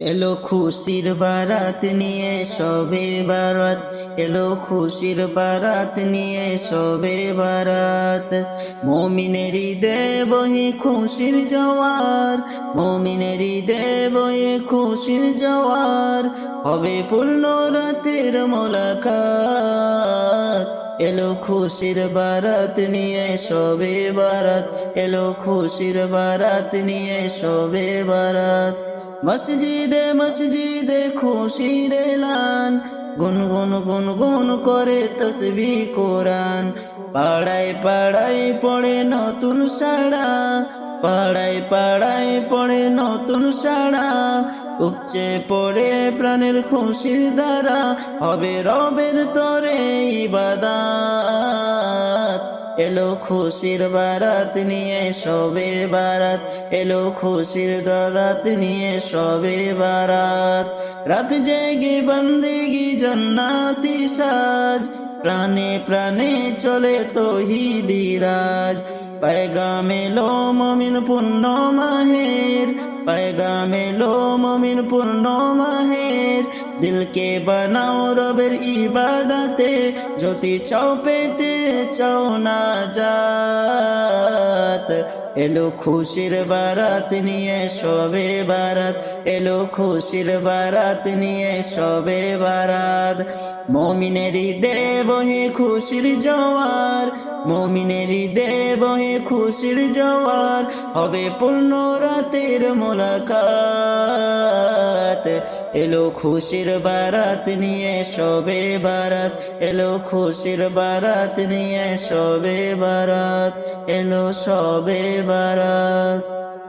এলো খুশির বারাত নিয়ে সবে বারাত। এলো খুশির বারাত নিয়ে সবে বারাত। মমিনেরই দেবহি খুশির জওয়ার মমিনেরই দেবহি খুশির জওয়ার হবে পূর্ণ রাতের মোলাকাত। এলো খুশির বারাত নিয়ে সবে বারাত। এলো খুশির বারাত নিয়ে সবে বারাত। মসজিদে মসজিদে খুশির এলান। গুন গুন করে তসবি কোরআন। পাড়ায় পাড়ায় পড়ে নতুন সাড়া। পাড়ায় পাড়ায় পড়ে নতুন সাড়া। উপচে পড়ে প্রাণের খুশির দ্বারা। হবে রবের তরে ইবাদাত এলো খুশির বারাত নিয়ে সবে বারাত এলো খুশির বারাত নিয়ে সবে বারাত রাত জেগে বন্দেগি জন্নাতি সাজ প্রাণে প্রাণে চলে তহিদিরাজ पैगामे लो মমিন পূর্ণ মাহের पैगामे लो মমিন পূর্ণ মাহের দিলকে বানাও রবের ইবাদতে জ্যোতি চাও পেতে চাও না জাত এলো খুশির বারাত নিয়ে সবে বারাত এলো খুশির বারাত নিয়ে সবে বারাত মমিনেরই দেব হে খুশির জওয়ার মমিনেরই দেব হে খুশির জওয়ার হবে পূর্ণ রাতের মোলাকাত। এলো খুশির বারাত নিয়ে, সবে বারাত। এলো খুশির বারাত নিয়ে, সবে বারাত। এলো সবে বারাত।